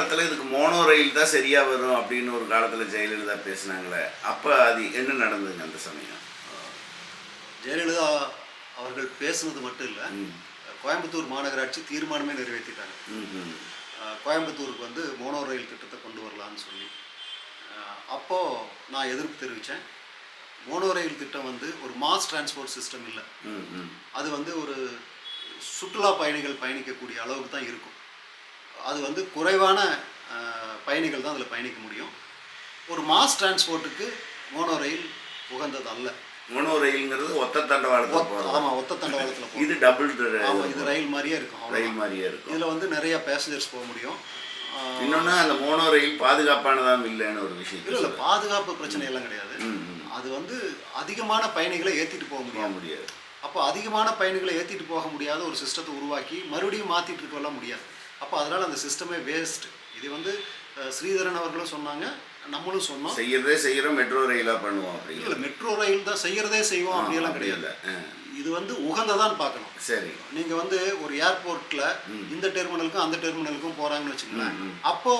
காலத்தில் இதுக்கு மோனோ ரயில் தான் சரியாக வரும் அப்படின்னு ஒரு காலத்தில் ஜெயலலிதா பேசுனாங்களே அப்போ அது என்ன நடந்ததுங்க அந்த சமயம்? ஜெயலலிதா அவர்கள் பேசுனது மட்டும் இல்லை. கோயம்புத்தூர் மாநகராட்சி தீர்மானமே நிறைவேற்றிட்டாங்க. கோயம்புத்தூருக்கு வந்து மோனோ ரயில் திட்டத்தை கொண்டு வரலான்னு சொல்லி. அஹ், அப்போ நான் எதிர்ப்பு தெரிவித்தேன் மோனோ ரயில் திட்டம் வந்து ஒரு மாஸ் டிரான்ஸ்போர்ட் சிஸ்டம் இல்லை. அது வந்து ஒரு சுற்றுலா பயணிகள் பயணிக்கக்கூடிய அளவுக்கு தான் இருக்கும். அது வந்து குறைவான பயணிகள் தான் அதில் பயணிக்க முடியும். ஒரு மாஸ் டிரான்ஸ்போர்ட்டுக்கு மோனோ ரயில் உகந்தது அல்ல மோனோ ரயில்ங்கிறது ஒத்த தண்டவாளத்தில் ஆமாம் ஒத்த தண்டவாளத்தில் இது டபுள் ஆமாம் இது ரயில் மாதிரியே இருக்கும். ரயில். மாதிரியே இருக்கும். இதில் வந்து நிறைய பேசஞ்சர்ஸ் போக முடியும். இன்னொன்று அந்த மோனோ ரயில் பாதுகாப்பானதாம் இல்லைன்னு ஒரு விஷயம் இல்ல இல்ல பாதுகாப்பு பிரச்சனை எல்லாம் கிடையாது. அது வந்து அதிகமான பயணிகளை ஏத்திட்டு போக முடியும் முடியாது. அப்போ அதிகமான பயணிகளை ஏத்திட்டு போக முடியாத ஒரு சிஸ்டத்தை உருவாக்கி மறுபடியும் மாத்திட்டு இருக்கலாம் முடியாது. அப்போ அதனால அந்த சிஸ்டமே வேஸ்ட் இது வந்து ஸ்ரீதரன் அவர்களும் சொன்னாங்க நம்மளும் சொன்னோம். செய்யறதே செய்யறோம் மெட்ரோ ரயிலாக பண்ணுவோம் இல்ல அப்படிங்கிற மெட்ரோ ரயில் தான் செய்யறதே செய்வோம் அப்படியெல்லாம் கிடையாது. இல்லை இது வந்து உகந்ததான் பார்க்கணும். சரி. நீங்க வந்து ஒரு ஏர்போர்ட்ல இந்த டெர்மினலுக்கும் அந்த டெர்மினலுக்கும் போறாங்கன்னு வச்சுக்கோங்களேன். அப்போ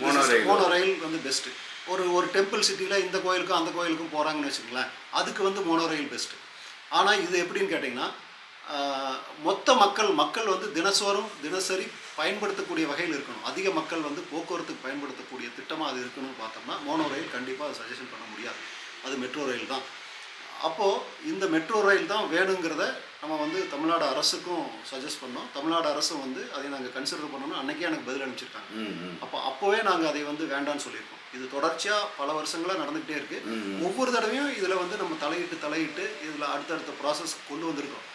Mono rail. மோனோ ரயில் வந்து பெஸ்ட் ஒரு ஒரு டெம்பிள் சிட்டியில் இந்த கோயிலுக்கும் அந்த கோயிலுக்கும் போகிறாங்கன்னு வச்சுக்கோங்களேன். அதுக்கு வந்து மோனோ ரயில் பெஸ்ட்டு ஆனால் இது எப்படின்னு கேட்டிங்கன்னா மொத்த மக்கள் மக்கள் வந்து தினசோறும் தினசரி பயன்படுத்தக்கூடிய வகையில் இருக்கணும். அதிக மக்கள் வந்து போக்குவரத்துக்கு பயன்படுத்தக்கூடிய திட்டமாக அது இருக்கணும்னு பார்த்தோம்னா மோனோ ரயில் கண்டிப்பாக அது சஜஷன் பண்ண முடியாது. அது மெட்ரோ ரயில் தான். அப்போது இந்த மெட்ரோ ரயில் தான் வேணுங்கிறத நம்ம வந்து தமிழ்நாடு அரசுக்கும் சஜஸ்ட் பண்ணோம். தமிழ்நாடு அரசும் வந்து அதை நாங்கள் கன்சிடர் பண்ணோம்னா அன்னைக்கே எனக்கு பதில் அனுப்பிச்சிருக்காங்க. அப்போ அப்போவே நாங்கள் அதை வந்து வேண்டாம்னு சொல்லியிருக்கோம். இது தொடர்ச்சியாக பல வருஷங்களாக நடந்துக்கிட்டே இருக்கு. ம். ஒவ்வொரு தடவையும் இதில் வந்து நம்ம தலையிட்டு தலையிட்டு இதில் அடுத்தடுத்த ப்ராசஸ் கொண்டு வந்திருக்கோம்.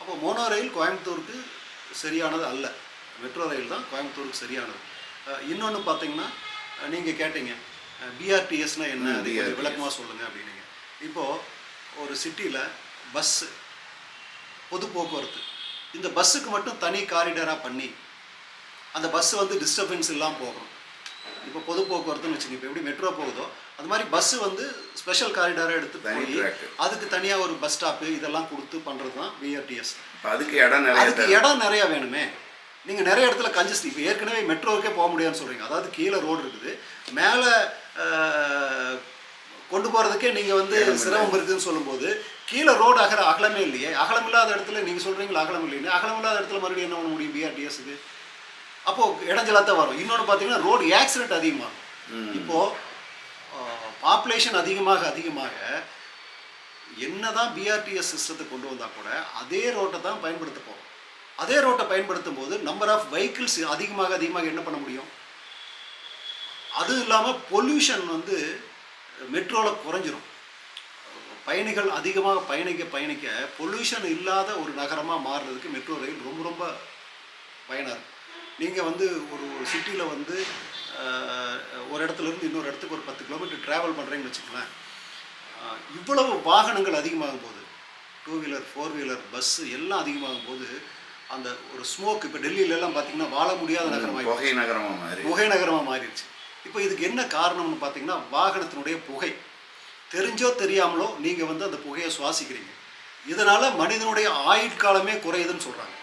அப்போ மோனோ ரயில் கோயம்புத்தூருக்கு சரியானது அல்ல. மெட்ரோ ரயில் தான் கோயம்புத்தூருக்கு சரியானது. இன்னொன்று பார்த்தீங்கன்னா நீங்கள் கேட்டீங்க பிஆர்டிஎஸ்னால் என்ன? அது. விளக்கமாக சொல்லுங்கள் அப்படின்னீங்க. இப்போது ஒரு சிட்டியில் பஸ்ஸு பொது போக்குவரத்து. இந்த பஸ்ஸுக்கு மட்டும் தனி காரிடராக பண்ணி அந்த பஸ் வந்து டிஸ்டர்பன்ஸ் இல்லாமல் போகணும். இப்போ பொது போக்குவரத்துன்னு வச்சுங்க இப்போ எப்படி மெட்ரோ போகுதோ அது மாதிரி பஸ்ஸு வந்து ஸ்பெஷல் காரிடாராக எடுத்து போய். அதுக்கு தனியாக ஒரு பஸ் ஸ்டாப்பு இதெல்லாம் கொடுத்து பண்ணுறது தான் பிஆர்டிஎஸ் அதுக்கு இடம் நிறைய அதுக்கு. இடம் நிறைய வேணுமே. நீங்கள் நிறைய இடத்துல கன்ஜஸ்ட் இப்போ ஏற்கனவே மெட்ரோவுக்கே போக முடியாதுன்னு சொல்கிறீங்க அதாவது கீழே ரோடு இருக்குது. மேலே கொண்டு போகிறதுக்கே நீங்கள் வந்து. சிரமம் இருக்குதுன்னு சொல்லும்போது கீழே ரோடு அகல அகலமே இல்லையே. அகலம் இல்லாத இடத்துல நீங்கள் சொல்கிறீங்களா அகலம் இல்லைன்னு? அகலம் இல்லாத இடத்துல மறுபடியும் என்ன பண்ண முடியும்? பிஆர்டிஎஸ்க்கு அப்போது இடைஞ்சலாக தான் வரும். இன்னொன்று பார்த்தீங்கன்னா ரோடு ஆக்சிடென்ட் அதிகமாகும். ம். இப்போது பாப்புலேஷன் அதிகமாக அதிகமாக என்னதான் பிஆர்டிஎஸ் சிஸ்டத்தை கொண்டு வந்தால் கூட அதே ரோட்டை தான் பயன்படுத்த போகிறோம் அதே ரோட்டை பயன்படுத்தும் போது நம்பர் ஆஃப் வெஹிக்கிள்ஸ் அதிகமாக அதிகமாக என்ன பண்ண முடியும்? அது இல்லாமல் பொல்யூஷன் வந்து மெட்ரோவில் குறைஞ்சிரும். பயணிகள் அதிகமாக பயணிக்க பயணிக்க பொல்யூஷன் இல்லாத ஒரு நகரமாக மாறுறதுக்கு மெட்ரோ ரயில் ரொம்ப ரொம்ப பயனாக இருக்கும். நீங்கள் வந்து ஒரு ஒரு சிட்டியில் வந்து ஒரு இடத்துல இருந்து இன்னொரு இடத்துக்கு ஒரு பத்து கிலோமீட்டர் ட்ராவல் பண்ணுறீங்கன்னு வச்சுக்கோங்களேன். இவ்வளவு வாகனங்கள் அதிகமாகும் போது two wheeler four wheeler bus எல்லாம் அதிகமாகும் போது அந்த ஒரு ஸ்மோக் இப்போ டெல்லியிலலாம் பார்த்தீங்கன்னா வாழ முடியாத நகரமாக புகை நகரமா மாதிரி புகை நகரமாக மாறிடுச்சு. இப்போ இதுக்கு என்ன காரணம்னு பார்த்தீங்கன்னா வாகனத்தினுடைய புகை. தெரிஞ்சோ தெரியாமலோ நீங்கள் வந்து அந்த புகையை சுவாசிக்கிறீங்க. இதனால் மனிதனுடைய ஆயுட்காலமே குறையுதுன்னு சொல்கிறாங்க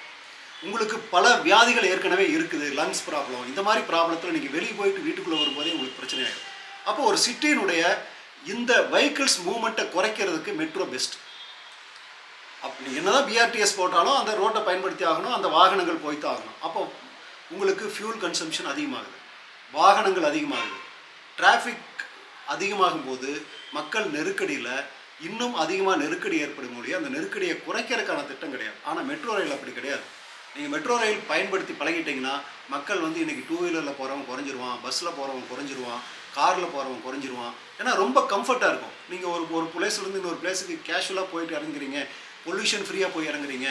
உங்களுக்கு பல வியாதிகள் ஏற்கனவே இருக்குது லங்ஸ் ப்ராப்ளம் இந்த மாதிரி ப்ராப்ளத்தில் நீங்கள் வெளியே போயிட்டு வீட்டுக்குள்ளே வரும்போதே உங்களுக்கு பிரச்சனை ஆகிடும் அப்போ ஒரு சிட்டியினுடைய இந்த வெஹிக்கிள்ஸ் மூவ்மெண்ட்டை குறைக்கிறதுக்கு மெட்ரோ பெஸ்ட் அப்படி என்னதான் பிஆர்டிஎஸ் போட்டாலும் அந்த ரோட்டை பயன்படுத்தி ஆகணும் அந்த வாகனங்கள் போய்த்து ஆகணும். அப்போ உங்களுக்கு ஃபியூல் கன்சம்ஷன் அதிகமாகுது. வாகனங்கள் அதிகமாகுது. டிராஃபிக் அதிகமாகும் போது மக்கள் நெருக்கடியில் இன்னும் அதிகமாக நெருக்கடி ஏற்படும் மொழியே அந்த நெருக்கடியை குறைக்கிறதுக்கான திட்டம் கிடையாது. ஆனால் மெட்ரோ ரயில் அப்படி கிடையாது. நீங்கள் மெட்ரோ ரயில் பயன்படுத்தி பழகிட்டீங்கன்னா மக்கள் வந்து இன்றைக்கி டூ வீலரில் போகிறவங்க குறைஞ்சிருவான் பஸ்ஸில் போகிறவங்க குறைஞ்சிருவான் காரில் போகிறவன் குறைஞ்சிருவான். ஏன்னா ரொம்ப கம்ஃபர்ட்டாக இருக்கும். நீங்கள் ஒரு ஒரு பிளேஸ்லேருந்து இன்னொரு பிளேஸுக்கு கேஷுவலாக போயிட்டு இறங்குறீங்க. பொல்யூஷன் ஃப்ரீயாக போய் இறங்குறீங்க.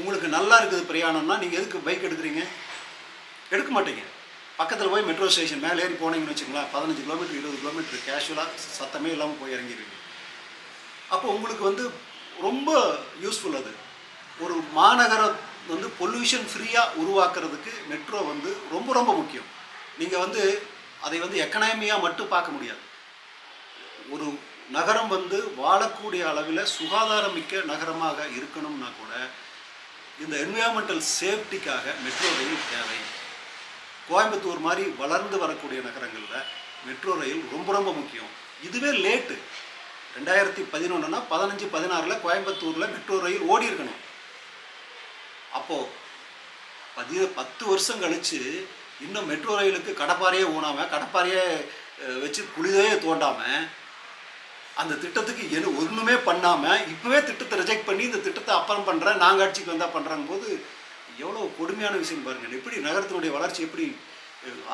உங்களுக்கு நல்லா இருக்குது பிரயாணம்னா நீங்கள் எதுக்கு பைக் எடுக்கிறீங்க? எடுக்க மாட்டீங்க. பக்கத்தில் போய் மெட்ரோ ஸ்டேஷன் மேலே ஏறி போனீங்கன்னு வச்சுங்களேன் பதினஞ்சு கிலோமீட்டர் இருபது கிலோமீட்டர் கேஷுவலாக சத்தமே இல்லாமல் போய் இறங்கிடுவீங்க. அப்போ உங்களுக்கு வந்து ரொம்ப யூஸ்ஃபுல் அது. ஒரு மாநகரம் வந்து பொல்யூஷன் ஃப்ரீயாக உருவாக்குறதுக்கு மெட்ரோ வந்து ரொம்ப ரொம்ப முக்கியம். நீங்கள் வந்து அதை வந்து எக்கனாமியாக மட்டும் பார்க்க முடியாது. ஒரு நகரம் வந்து வாழக்கூடிய அளவில் சுகாதாரமிக்க நகரமாக இருக்கணும்னா கூட இந்த என்விரான்மெண்டல் சேஃப்டிக்காக மெட்ரோ ரயில் தேவை. கோயம்புத்தூர் மாதிரி வளர்ந்து வரக்கூடிய நகரங்களில் மெட்ரோ ரயில் ரொம்ப ரொம்ப முக்கியம். இதுவே லேட்டு ரெண்டாயிரத்தி பதினொன்றுனா பதினஞ்சு பதினாறில் கோயம்புத்தூரில் மெட்ரோ ரயில் ஓடி இருக்கணும். அப்போது பதி பத்து வருஷம் கழித்து இன்னும் மெட்ரோ ரயிலுக்கு கடப்பாறையே ஊனாமல் கடப்பாறையே வச்சு குளிதையே தோண்டாமல் அந்த திட்டத்துக்கு எது ஒன்றுமே பண்ணாமல் இப்போவே திட்டத்தை ரிஜெக்ட் பண்ணி இந்த திட்டத்தை அப்புறம் பண்ணுறேன் நாங்கள் ஆட்சிக்கு வந்தால் பண்ணுறாங்க போது எவ்வளோ கொடுமையான விஷயம் பாருங்கள் எப்படி நகரத்தினுடைய வளர்ச்சி எப்படி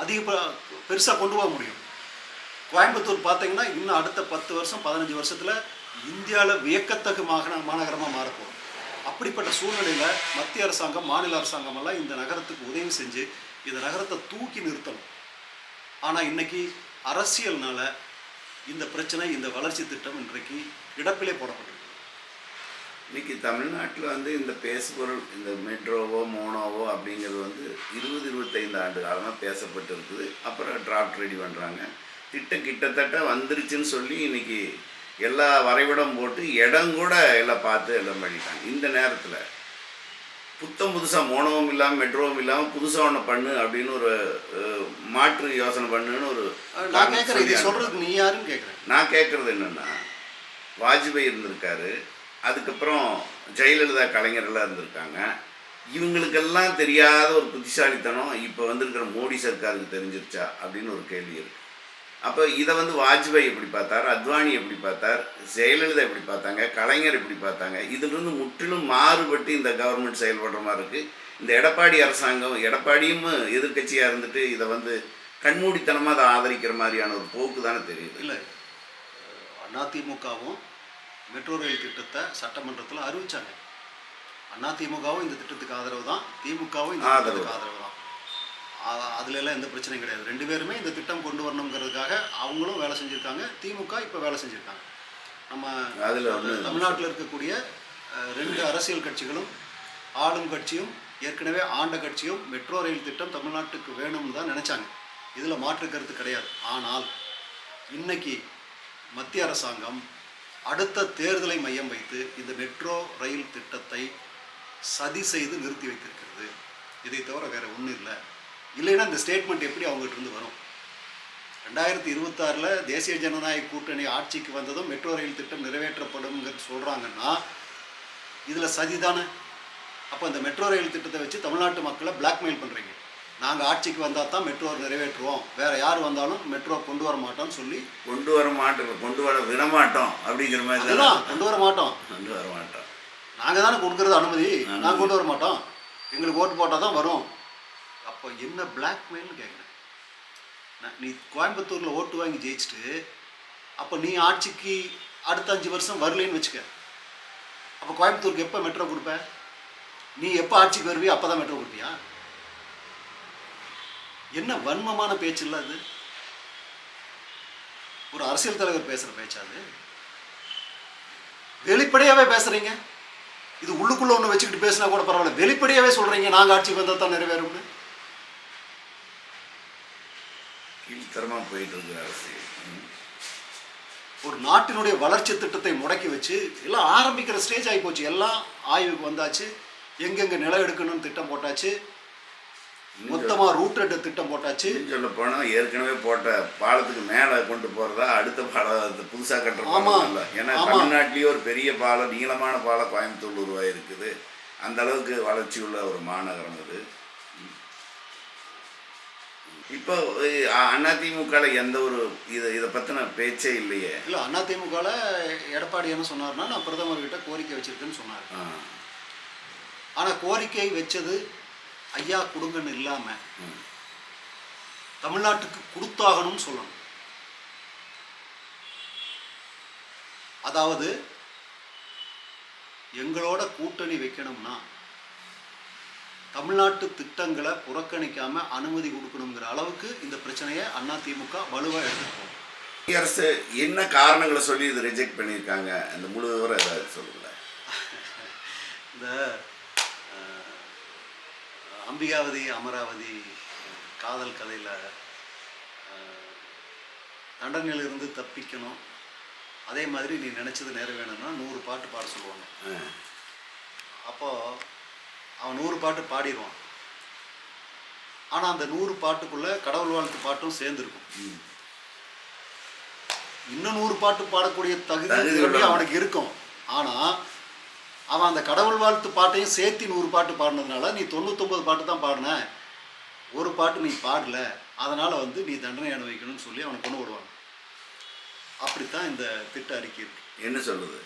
அதிக பெருசாக கொண்டு போக முடியும்? கோயம்புத்தூர் பார்த்தீங்கன்னா இன்னும் அடுத்த பத்து வருஷம் பதினஞ்சு வருஷத்தில் இந்தியாவில் வியக்கத்தகு மாகன மாநகரமாக மாறப்போகும் அப்படிப்பட்ட சூழ்நிலையில் மத்திய அரசாங்கம் மாநில அரசாங்கம் எல்லாம் இந்த நகரத்துக்கு உதவி செஞ்சு இந்த நகரத்தை தூக்கி நிறுத்தணும். ஆனால் இன்றைக்கி அரசியல்னால இந்த பிரச்சனை இந்த வளர்ச்சி திட்டம் இன்றைக்கு கிடப்பிலே போடப்பட்டிருக்கு. இன்னைக்கு தமிழ்நாட்டில் வந்து இந்த பேசுபொருள் இந்த மெட்ரோவோ மோனோவோ அப்படிங்கிறது வந்து இருபது இருபத்தைந்து ஆண்டு காலமாக பேசப்பட்டு இருக்குது. அப்புறம் டிராஃப்ட் ரெடி பண்ணுறாங்க திட்டம் கிட்டத்தட்ட வந்துருச்சுன்னு சொல்லி இன்னைக்கு எல்லா வரைபடம் போட்டு இடம் கூட எல்லாம் பார்த்து எல்லாம் பண்ணிட்டாங்க. இந்த நேரத்தில் புத்தம் புதுசாக மோனவும் இல்லாமல் மெட்ரோவும் இல்லாமல் புதுசாக ஒன்று பண்ணு அப்படின்னு ஒரு மாற்று யோசனை பண்ணுன்னு ஒரு நான் கேட்குறேன் இது சொல்கிறதுக்கு நீ யாருன்னு கேட்குறேன் நான் கேட்குறது என்னென்னா வாஜ்பாய் இருந்திருக்காரு அதுக்கப்புறம் ஜெயலலிதா கலைஞரெல்லாம் இருந்திருக்காங்க. இவங்களுக்கெல்லாம் தெரியாத ஒரு புத்திசாலித்தனம் இப்போ வந்திருக்கிற மோடி சர்க்காருக்கு தெரிஞ்சிருச்சா அப்படின்னு ஒரு கேள்வி இருக்கு. அப்போ இதை வந்து வாஜ்பாய் எப்படி பார்த்தார்? அத்வானி எப்படி பார்த்தார்? ஜெயலலிதா எப்படி பார்த்தாங்க? கலைஞர் எப்படி பார்த்தாங்க? இதிலிருந்து முற்றிலும் மாறுபட்டு இந்த கவர்மெண்ட் செயல்படுற மாதிரி இருக்குது இந்த எடப்பாடி அரசாங்கம் எடப்பாடியும் எதிர்க்கட்சியாக இருந்துட்டு இதை வந்து கண்மூடித்தனமாக அதை ஆதரிக்கிற மாதிரியான ஒரு போக்கு தானே தெரியுது. இல்லை. அதிமுகவும் மெட்ரோ ரயில் திட்டத்தை சட்டமன்றத்தில் அறிவிச்சாங்க. அதிமுகவும் இந்த திட்டத்துக்கு ஆதரவு தான். திமுகவும் இந்த ஆதரவு. ஆதரவு தான். அ- அதுல எல்லாம் எந்த பிரச்சனையும் கிடையாது. ரெண்டு பேருமே இந்த திட்டம் கொண்டு வரணுங்கிறதுக்காக அவங்களும் வேலை செஞ்சுருக்காங்க. திமுக இப்போ வேலை செஞ்சுருக்காங்க. நம்ம அதுல தமிழ்நாட்டில் இருக்கக்கூடிய ரெண்டு அரசியல் கட்சிகளும் ஆளும் கட்சியும் ஏற்கனவே ஆண்ட கட்சியும் மெட்ரோ ரயில் திட்டம் தமிழ்நாட்டுக்கு வேணும்னு தான் நினைச்சாங்க. இதில் மாற்று கருத்து கிடையாது. ஆனால் இன்னைக்கு மத்திய அரசாங்கம் அடுத்த தேர்தலை மையம் வைத்து இந்த மெட்ரோ ரயில் திட்டத்தை சதி செய்து நிறுத்தி வைத்திருக்கிறது. இதை தவிர வேற ஒன்றும் இல்லை. இல்லைன்னா இந்த ஸ்டேட்மெண்ட் எப்படி அவங்ககிட்ட இருந்து வரும்? ரெண்டாயிரத்தி இருபத்தாறில் தேசிய ஜனநாயக கூட்டணி ஆட்சிக்கு வந்ததும் மெட்ரோ ரயில் திட்டம் நிறைவேற்றப்படும்ங்கிறது சொல்கிறாங்கன்னா இதில் சதி தானே? அப்போ இந்த மெட்ரோ ரயில் திட்டத்தை வச்சு தமிழ்நாட்டு மக்களை பிளாக்மெயில் பண்ணுறீங்க நாங்கள் ஆட்சிக்கு வந்தால் தான் மெட்ரோ நிறைவேற்றுவோம். வேற யார் வந்தாலும் மெட்ரோ கொண்டு வர மாட்டோம்னு சொல்லி கொண்டு வர மாட்டோம் கொண்டு வர விடமாட்டோம் அப்படிங்கிற மாதிரி தானே? கொண்டு வர மாட்டோம். கொண்டு வர மாட்டோம். நாங்கள் தானே கொடுக்குறது அனுமதி. நாங்கள் கொண்டு வர மாட்டோம். எங்களுக்கு ஓட்டு போட்டால் தான் வரும். அப்போ என்ன பிளாக்மெயில்னு கேட்குறேன் நான் நீ கோயம்புத்தூரில் ஓட்டு வாங்கி ஜெயிச்சுட்டு அப்போ நீ ஆட்சிக்கு அடுத்த அஞ்சு வருஷம் வரலைன்னு வச்சுக்க. அப்போ கோயம்புத்தூருக்கு எப்போ மெட்ரோ கொடுப்ப? நீ எப்போ ஆட்சிக்கு வருவியோ அப்போ தான் மெட்ரோ கொடுப்பியா? என்ன வன்மமான பேச்சு இல்லை அது? ஒரு அரசியல் தலைவர் பேசுகிற பேச்சா அது? வெளிப்படையாகவே பேசுகிறீங்க இது உள்ளுக்குள்ளே ஒன்று வச்சுக்கிட்டு பேசினா கூட பரவாயில்ல. வெளிப்படையாகவே சொல்கிறீங்க நாங்கள் ஆட்சிக்கு வந்தால் தான் நிறைவேறும்னு. கீழ்த்தரமாக போயிட்டு இருக்கிற அரசியல் ம். ஒரு நாட்டினுடைய வளர்ச்சி திட்டத்தை முடக்கி வச்சு எல்லாம் ஆரம்பிக்கிற ஸ்டேஜ் ஆகி போச்சு எல்லாம் ஆய்வுக்கு வந்தாச்சு எங்கெங்க நிலம் எடுக்கணும்னு திட்டம் போட்டாச்சு மொத்தமா ரூட் ரெட்டு திட்டம் போட்டாச்சு சொல்ல போனால் ஏற்கனவே போட்ட பாலத்துக்கு மேலே கொண்டு போகிறதா அடுத்த பாலத்தை புதுசாக கட்டுற. பாலம் இல்லை ஏன்னா. தமிழ்நாட்டிலேயே ஒரு பெரிய பாலம் நீளமான பாலம் கோயம்புத்தூர் உருவாயிருக்குது அந்த அளவுக்கு வளர்ச்சி உள்ள ஒரு மாநகரம் அது. இப்போ அதிமுகவில் எந்த ஒரு இதை இதை பற்றின பேச்சே இல்லையே இல்லை அதிமுகவில் எடப்பாடி என்ன சொன்னார்னா நான் பிரதமர்கிட்ட கோரிக்கை வச்சிருக்கேன்னு சொன்னார். ஆனால் கோரிக்கை வச்சது ஐயா கொடுங்கன்னு இல்லாமல். தமிழ்நாட்டுக்கு கொடுத்தாகணும்னு சொல்லணும் அதாவது எங்களோட கூட்டணி வைக்கணும்னா தமிழ்நாட்டு திட்டங்களை புறக்கணிக்காம அனுமதி கொடுக்கணுங்கிற அளவுக்கு இந்த பிரச்சனையை அதிமுக வலுவாக எடுத்துட்டு அரசு என்ன காரணங்களை சொல்லி இது ரிஜெக்ட் பண்ணியிருக்காங்க? அந்த முழு விவரம் ஏதாவது சொல்லுங்களேன். இந்த அம்பிகாவதி அமராவதி காதல் கதையில் தண்டனையிலிருந்து தப்பிக்கணும். அதே மாதிரி நீ நினச்சது நிறைவேணும்னா நூறு பாட்டு பாட சொல்லுவாங்க. அப்போது அவன் நூறு பாட்டு பாடிடுவான். ஆனால் அந்த நூறு பாட்டுக்குள்ள கடவுள் வாழ்த்து பாட்டும் சேர்ந்துருக்கும். இன்னும் நூறு பாட்டு பாடக்கூடிய தகுதி. அவனுக்கு இருக்கும்? ஆனால் அவன் அந்த கடவுள் வாழ்த்து பாட்டையும் சேர்த்து நூறு பாட்டு பாடினதுனால நீ தொண்ணூத்தொம்பது பாட்டு தான் பாடின. ஒரு பாட்டு நீ பாடல. அதனால் வந்து நீ தண்டனை அனுபவிக்கணும்னு சொல்லி அவனை கொண்டு விடுவாங்க அப்படித்தான் இந்த திட்ட அறிக்கை இருக்கு. என்ன சொல்லுது.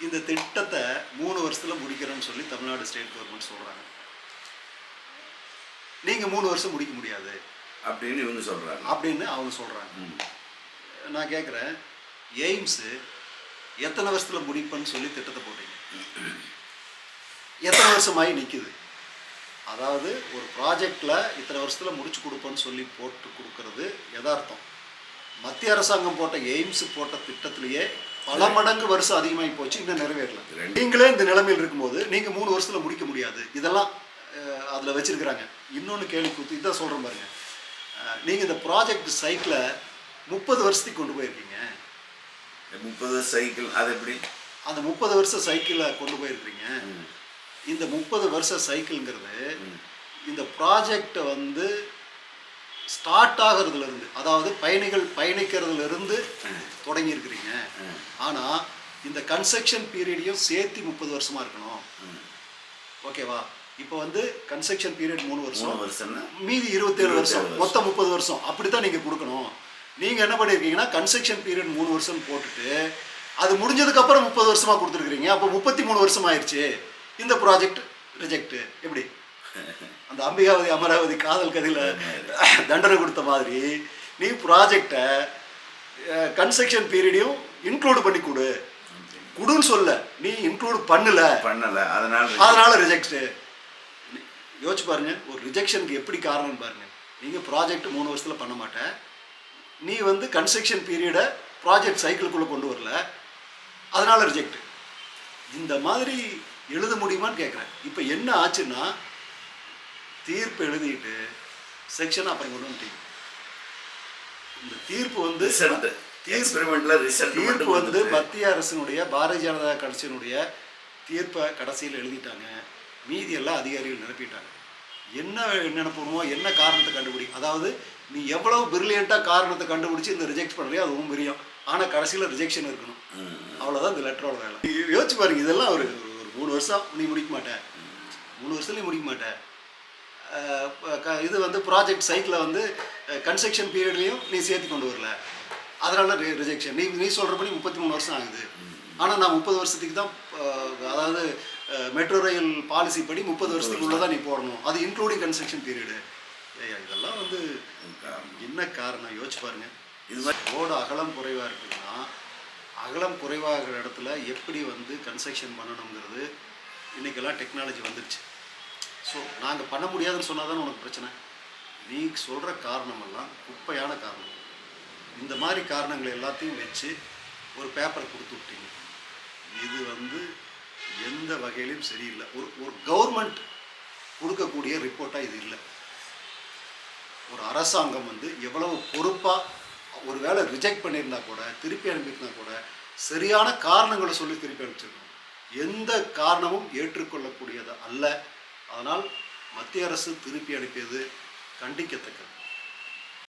இந்த திட்டத்தை மூணு வருஷத்தில் முடிக்கிறோம்னு சொல்லி தமிழ்நாடு ஸ்டேட் கவர்மெண்ட் சொல்கிறாங்க நீங்கள் மூணு வருஷம் முடிக்க முடியாது. அப்படின்னு இவங்க சொல்றாங்க. அப்படின்னு அவங்க சொல்கிறாங்க. நான் கேட்குறேன் எய்ம்ஸு எத்தனை வருஷத்தில் முடிப்பேன்னு சொல்லி திட்டத்தை போட்டீங்க? எத்தனை வருஷமாகி நிற்குது அதாவது ஒரு ப்ராஜெக்டில் இத்தனை வருஷத்தில் முடிச்சு கொடுப்பேன்னு சொல்லி போட்டு கொடுக்கறது யதார்த்தம். மத்திய அரசாங்கம் போட்ட எய்ம்ஸ் போட்ட திட்டத்திலேயே பல மடங்கு வருஷம் அதிகமாகி போச்சு. இன்னும் நிறைவேறல. நீங்களே இந்த நிலைமையில் இருக்கும்போது நீங்கள் மூணு வருஷத்தில் முடிக்க முடியாது. இதெல்லாம் அதில் வச்சிருக்கிறாங்க. இன்னொன்று கேள்வி கூத்து இதான் சொல்கிறேன் பாருங்க. நீங்கள் இந்த ப்ராஜெக்ட் சைக்கிளை முப்பது வருஷத்துக்கு கொண்டு போயிருக்கீங்க. முப்பது சைக்கிள் அது எப்படி? அந்த முப்பது வருஷ சைக்கிளை கொண்டு போயிருக்கிறீங்க. இந்த முப்பது வருஷ சைக்கிள்ங்கிறது. இந்த ப்ராஜெக்டை வந்து ஸ்டார்ட் ஆகிறதுல இருந்து அதாவது பயணிகள் பயணிக்கிறதுல இருந்து தொடங்கி இருக்கிறீங்க ம். ஆனால் இந்த கன்ஸ்ட்ரக்ஷன் பீரியடையும் சேர்த்து முப்பது வருஷமா இருக்கணும். ஓகேவா? இப்போ வந்து கன்ஸ்ட்ரக்ஷன் பீரியட் மூணு வருஷம். வருஷம்னா மீதி இருபத்தேழு வருஷம். வருஷம். மொத்தம் முப்பது வருஷம். அப்படி தான் நீங்கள் கொடுக்கணும். நீங்கள் என்ன பண்ணியிருக்கீங்கன்னா கன்ஸ்ட்ரக்ஷன் பீரியட் மூணு வருஷம் போட்டுட்டு அது முடிஞ்சதுக்கப்புறம் முப்பது வருஷமா கொடுத்துருக்குறீங்க. அப்போ முப்பத்தி மூணு வருஷம் ஆயிடுச்சு இந்த ப்ராஜெக்ட் ரிஜெக்ட் எப்படி? அந்த அம்பிகாவதி அமராவதி காதல் கதையில் தண்டனை கொடுத்த மாதிரி நீ ப்ராஜெக்டை கன்ஸ்ட்ரக்ஷன் பீரியடையும் இன்க்ளூட் பண்ணி கொடு. குடுன்னு சொல்ல. நீ இன்க்ளூட் பண்ணல. பண்ணல. அதனால அதனால ரிஜெக்ட் யோசிச்சு பாருங்க. ஒரு ரிஜெக்ஷனுக்கு எப்படி காரணம் பாருங்க. நீங்க ப்ராஜெக்ட் மூணு வருஷத்துல பண்ண மாட்ட. நீ வந்து கன்ஸ்ட்ரக்ஷன் பீரியடை ப்ராஜெக்ட் சைக்கிளுக்குள்ள கொண்டு வரல. அதனால ரிஜெக்ட் இந்த மாதிரி எழுத முடியுமான்னு கேட்குறேன் இப்போ என்ன ஆச்சுன்னா தீர்ப்பு எழுதிட்டு செக்ஷன் அப்புறம் கொண்டு வந்துட்டீங்க. இந்த தீர்ப்பு வந்து தீர்ப்பு வந்து மத்திய அரசினுடைய பாரதிய ஜனதா கட்சியினுடைய தீர்ப்பை கடைசியில் எழுதிட்டாங்க. மீதி எல்லாம் அதிகாரிகள் நிரப்பிட்டாங்க. என்ன நினைப்போமோ என்ன காரணத்தை கண்டுபிடி அதாவது நீ எவ்வளவு பிரில்லியண்ட்டாக காரணத்தை கண்டுபிடிச்சி இந்த ரிஜெக்ட் பண்ணலையோ அதுவும் பிரியும். ஆனால் கடைசியில் ரிஜெக்ஷன் இருக்கணும். அவ்வளோதான் இந்த லெட்டரோட வேலை. யோசிச்சு பாருங்க இதெல்லாம் ஒரு ஒரு மூணு வருஷம் நீ முடிக்க மாட்ட. மூணு வருஷத்துல நீ முடிக்க மாட்ட. அஹ் ப- க- இது வந்து ப்ராஜெக்ட் சைக்கிளை வந்து கன்ஸ்ட்ரக்ஷன் பீரியட்லேயும் நீ சேர்த்து கொண்டு வரல. அதனால ரிஜெக்ஷன் நீ நீ சொல்கிறபடி முப்பத்தி மூணு வருஷம் ஆகுது. ஆனால் நான் முப்பது வருஷத்துக்கு தான் அதாவது மெட்ரோ ரயில் பாலிசி படி முப்பது வருஷத்துக்கு உள்ள தான் நீ போடணும். அது இன்க்ளூடிங் கன்ஸ்ட்ரக்ஷன் பீரியடு இதெல்லாம் வந்து என்ன காரணம்? யோசிச்சு பாருங்க. இது மாதிரி ரோடு அகலம் குறைவாக இருக்குதுன்னா அகலம் குறைவாகிற இடத்துல எப்படி வந்து கன்ஸ்ட்ரக்ஷன் பண்ணணுங்கிறது இன்றைக்கெல்லாம் டெக்னாலஜி வந்துருச்சு. ஸோ நாங்கள் பண்ண முடியாதுன்னு சொன்னால் தானே உனக்கு பிரச்சனை? நீ சொல்கிற காரணமெல்லாம் குப்பையான காரணம். இந்த மாதிரி காரணங்களை எல்லாத்தையும் வச்சு ஒரு பேப்பர் கொடுத்து விட்டீங்க. இது வந்து எந்த வகையிலையும் சரியில்லை. ஒரு ஒரு கவர்மெண்ட் கொடுக்கக்கூடிய ரிப்போர்ட்டாக இது இல்லை. ஒரு அரசாங்கம் வந்து எவ்வளவு பொறுப்பாக ஒரு வேளை ரிஜெக்ட் பண்ணியிருந்தா கூட திருப்பி அனுப்பியிருந்தா கூட சரியான காரணங்களை சொல்லி திருப்பி அனுப்பிச்சிருக்கணும். எந்த காரணமும் ஏற்றுக்கொள்ளக்கூடியது அல்ல. அதனால் மத்திய அரசு திருப்பி அனுப்பியது கண்டிக்கத்தக்கது.